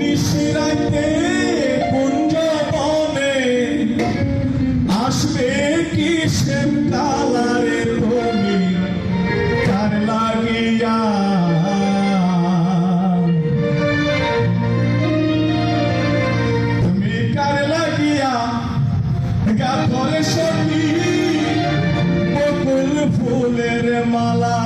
নিশিরাইতে কুঞ্জ বনে আসবে কি সেন্তালারে তুমি তার লাগিয়া? তুমি কার লাগিয়া? গা ধরে সতী ফুলের মালা।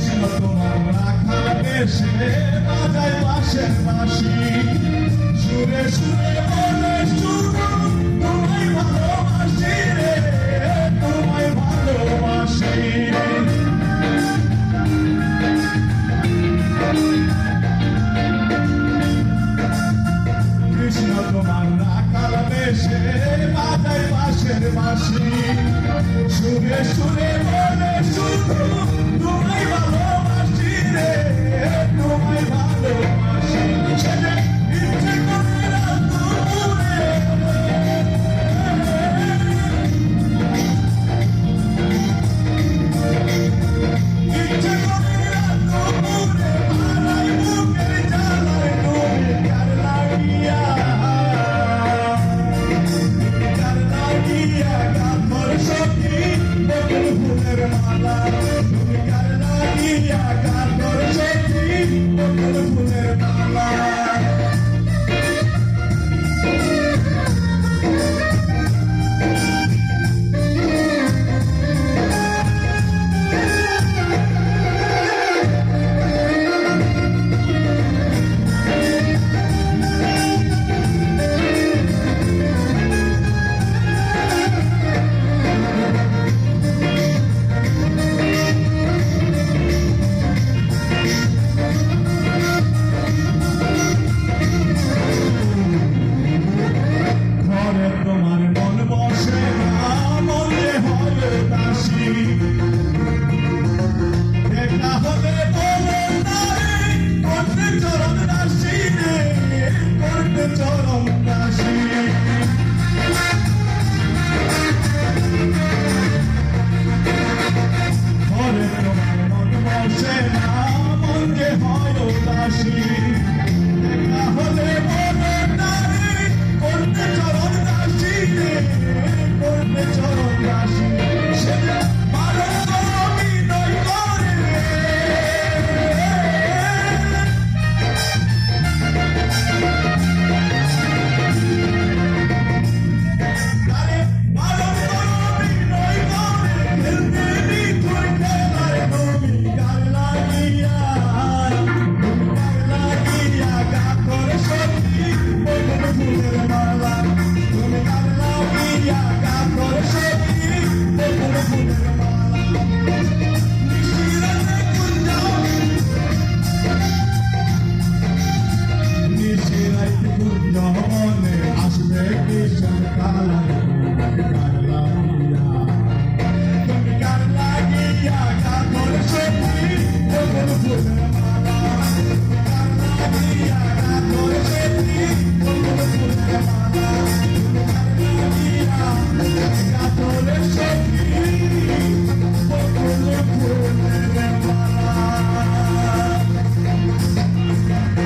এসো তোমার রাখাল দেশে বাজায় পাশের বাসি সুরে সুরে বলে সুর তোমায় ভালোবাসি রে তোমায় ভালোবাসি কৃষ্ণ তোমার রাখাল দেশে বাজায় পাশের বাসি সুরে সুরে Haydi bu nerede? Yeah.